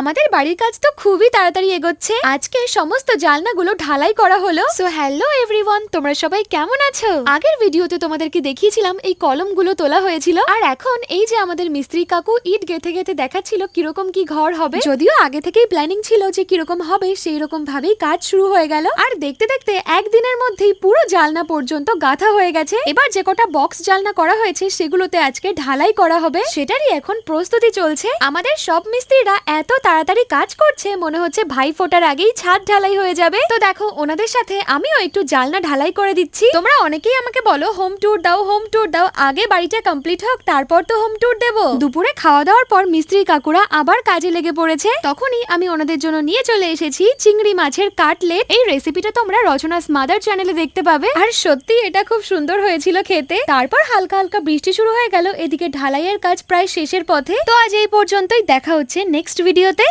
আমাদের বাড়ির কাজ তো খুবই তাড়াতাড়ি এগোচ্ছে। আজকে সমস্ত জালনাগুলো ঢালাই করা হলো। সো হ্যালো এভরিওয়ান তোমরা সবাই কেমন আছো? আগের ভিডিওতে তোমাদেরকে দেখিয়েছিলাম এই কলমগুলো তোলা হয়েছিল। আর এখন এই যে আমাদের মিস্ত্রি কাকু ইট গেথে গেথে দেখাচ্ছিল কীরকম কি ঘর হবে, যদিও আগে থেকেই প্ল্যানিং ছিল যে কীরকম হবে সেই রকম ভাবেই কাজ শুরু হয়ে গেল। আর দেখতে দেখতে একদিনের মধ্যেই পুরো জালনা পর্যন্ত গাঁথা হয়ে গেছে। এবার যে কটা বক্স জালনা করা হয়েছে, সেগুলোতে আজকে ঢালাই করা হবে। সেটারই এখন প্রস্তুতি চলছে। আমাদের সব মিস্ত্রিরা এত তাড়াতাড়ি কাজ করছে, মনে হচ্ছে ভাই ফোটার আগেই ছাদ ঢালাই হয়ে যাবে। তো দেখো, ওনাদের সাথে আমিও একটু জালনা ঢালাই করে দিচ্ছি। তোমরা অনেকেই আমাকে বলো, হোম ট্যুর দাও, হোম ট্যুর দাও, আগে বাড়িটা কমপ্লিট হোক, তারপর তো হোম ট্যুর দেবো। দুপুরে খাওয়া দাওয়ার পর মিস্ত্রি কাকুরা আবার কাজে লেগে পড়েছে। তখনই আমি ওনাদের জন্য নিয়ে চলে এসেছি চিংড়ি মাছের কাটলেট। এই রেসিপিটা তোমরা রচনাস মাদার চ্যানেলে দেখতে পাবে। আর সত্যি এটা খুব সুন্দর হয়েছিল খেতে। তারপর হালকা হালকা বৃষ্টি শুরু হয়ে গেল, এদিকে ঢালাইয়ের কাজ প্রায় শেষের পথে। তো আজ এই পর্যন্তই, দেখা হচ্ছে নেক্সট ভিডিওতে siguiente?